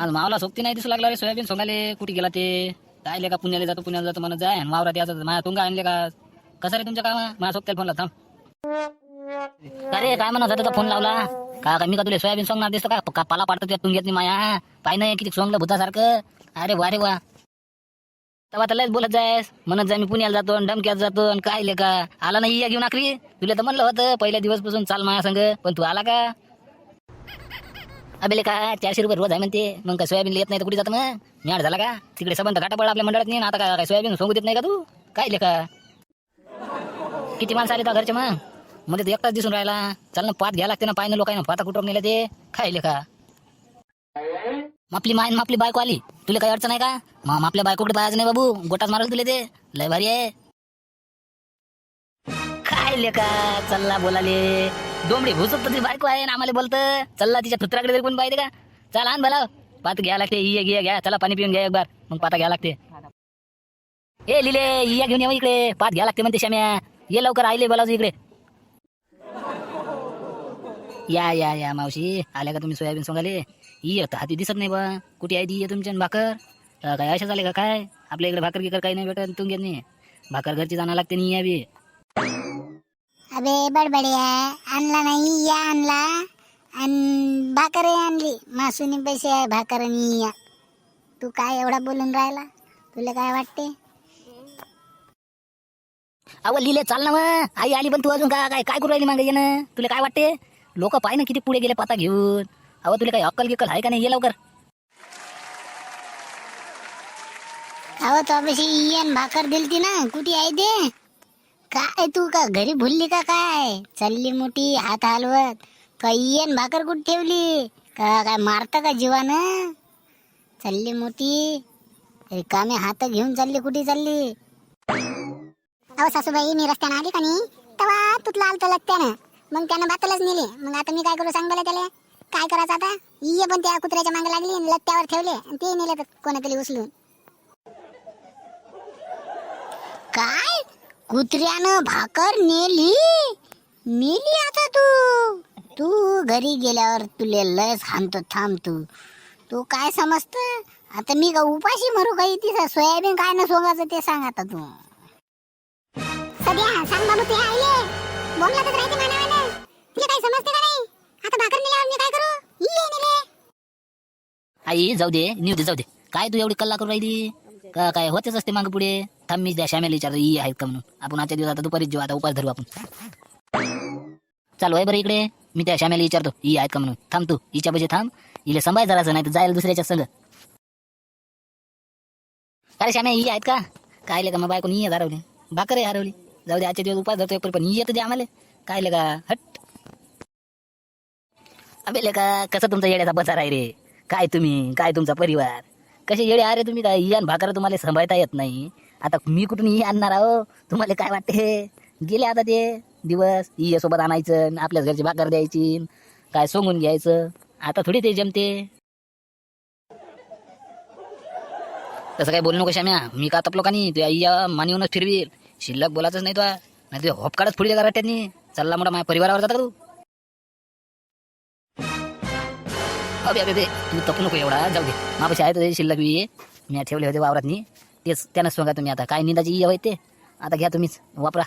आज मावला सोबती नाही दिसू लागला रे सोयाबीन सोंगाले. कुठे गेला ते? काय का पुण्याला जातो पुण्याला जातो म्हणत जाय. मावरा द्यायचा माया माझ्या तुंगा आणले का? कसं रे तुमच्या कामा? माझ्या सोबत्याला फोन लाव थांब. अरे काय म्हणत होता फोन लावला? का का मी का तुला सोयाबीन सोंगणार दिसतो का? का पाला पाडतो त्या तुंग्यात नाही माया? पाय नाही किती सोंगलं भूतासारखं. अरे वा रे वा. तेव्हा त्याला लयच बोलत जायस. म्हणत जाय मी पुण्याला जातो आणि डमक्यात जातो आणि काय ले का? आला नाही या घेऊन आखरी? तुला तर म्हणलं होतं पहिल्या दिवसपासून चाल माया संग. पण तू आला का? अबेले का चारशे रुपये रोज आहे म्हणते. मग काय सोयाबीन येत नाही तर कुठे जातं मग? म्याड झाला का? तिकडे सबंध घाटा पडला आपल्या मंडळात नाही आता काय काय सोयाबीन सोंगू देत नाही का तू? काय लेखा किती माणसं आले तर घरचे मग? मध्ये तर एकटाच दिसून राहिला. चल ना पात घ्या लागते ना पायनं लोकांना. पाता कुठं नेलं ते? खायले का आपली माय आपली बायको आली. तुला काही अडचण आहे का? मग आपल्या बायकोकडे पाहायचं नाही बाबू. गोटाच मारल तुला ते. लय भारी आहे. काय लेका चल्ला बोलाले. डोंबडी भुसत तुझी बायको आहे ना आम्हाला बोलत. चल्ला तिच्या पुत्राकडे तरी कोण पाहिजे का? चल आण भला. पात घ्या लागते ये घ्या घ्या. चला पाणी पिऊन घ्या एक बार. मग पाता घ्या लागते. ए लिले इया घेऊन येऊ इकडे. पात घ्या लागते म्हणते श्याम्या. ये लवकर आईले बोलावं इकडे. या या या मावशी. आल्या का तुम्ही सोयाबीन सोंगाले? ये तर हाती दिसत नाही बा. कुठे आहे ती? ये तुमच्या भाकर. काय अशा झाले का काय? आपल्या इकडे भाकर गिकर काही नाही भेटत तुम घेत नाही. भाकर घरची जाणं लागते नाही या बी. अबे बडबडिया आणला नाही या आणला. आणि भाकरही आणली. मासुनी पैसे आहे भाकर आणि या. तू काय एवढा बोलून राहिला? तुला काय वाटते? अव लिहिले चाल ना मग. आई आली पण तू अजून काय काय काय करू राहिली मागे येणं? तुला काय वाटते? लोक पाय ना किती पुढे गेले पाता घेऊन. अहो तुला काही अक्कल गिक्कल आहे का नाही? ये लवकर. अहो तो भाकर दिलती ना. कुठे आहे ते? काय तू का घरी भुलली का काय? चालली मोठी हात हलवत. कैयन भाकर कुठे ठेवली? का काय मारता का जीवानं? चालली मोठी. रिकामे हात घेऊन चालली कुठे चालली? अहो सासूबाई मी रस्त्यानं आली का नाही? तेव्हा तुतला आलतो लत्यानं मग त्यानं बातलच नेली. मग आता मी काय करू सांग बरं त्याला? काय करायचं आता? ये पण त्या कुत्र्याच्या मागे लागली आणि लत्त्यावर ठेवले आणि ते नेले तर कोणातरी उचलून. काय? कुत्र्यानं भाकर नेली? नेली आता तू. तू घरी गेल्यावर तुले लस हाणतो थांब तू तू काय समजत? आता मी का उपाशी मरू काही तिथं सोयाबीन काय न सोंगाचं ते सांग आता तू. सध्या सांग बाबू ते आईले. बोंबला तर राहते मानावानं. तुला काही समजते का नाही? आता भाकर नेल्यावर मी काय करू? ये नेले. आई जाऊ दे दे जाऊ दे. काय तू एवढी कल्ला करू राहिली? का काय होतेच असते मागे पुढे. थांब मी त्या श्यामेला विचारतो ई आहेत का म्हणून. आपण आजच्या आता दुपारीच जेऊ आता उपास धरू आपण. चालू आहे बरं इकडे. मी त्या श्यामेला विचारतो ई आहेत का म्हणून. थांब तू हिच्या पाहिजे थांब. हिला संभाय जराचं नाही तर जायला दुसऱ्याच्या संग. अरे श्याम्या ई आहेत का? कायले का मग बायकोनी ई हरवली. भाकरही हरवली. जाऊ दे आजच्या दिवस उपास धरतो पण- पण ई येतं दे आम्हाला. कायले का हट. अबे लेका कसं तुमचा येण्याचा बसार आहे रे? काय तुम्ही? काय तुमचा परिवार? कसे येडे? अरे तुम्ही काय इयान भाकर तुम्हाला सांभाळता येत नाही. आता मी कुठून ई आणणार आहो? तुम्हाला काय वाटते गेले आता ते दिवस. ई सोबत आणायचं आपल्याच घरची भाकर द्यायची काय सोंगून घ्यायचं. आता थोडी ते जमते. तसं काय बोलू नको श्याम्या. मी का तपलो का नाही? तुझ्या इया मानिवूनच फिरवी शिल्लक बोलायचंच नाही तुला. नाही तुझ्या होप काढत पुढे का त्यांनी चालला मोठा माझ्या परिवारावर जाता का तू? अबे अबे अबे तू तपू नको एवढा जाऊ दे. मापाशी आहे तुझे शिल्लक बी. मी ठेवले होते वावरातनी. तेच त्यानं सांगा तुम्ही आता. काय निंदाची ये ते? आता घ्या तुम्हीच वापरा.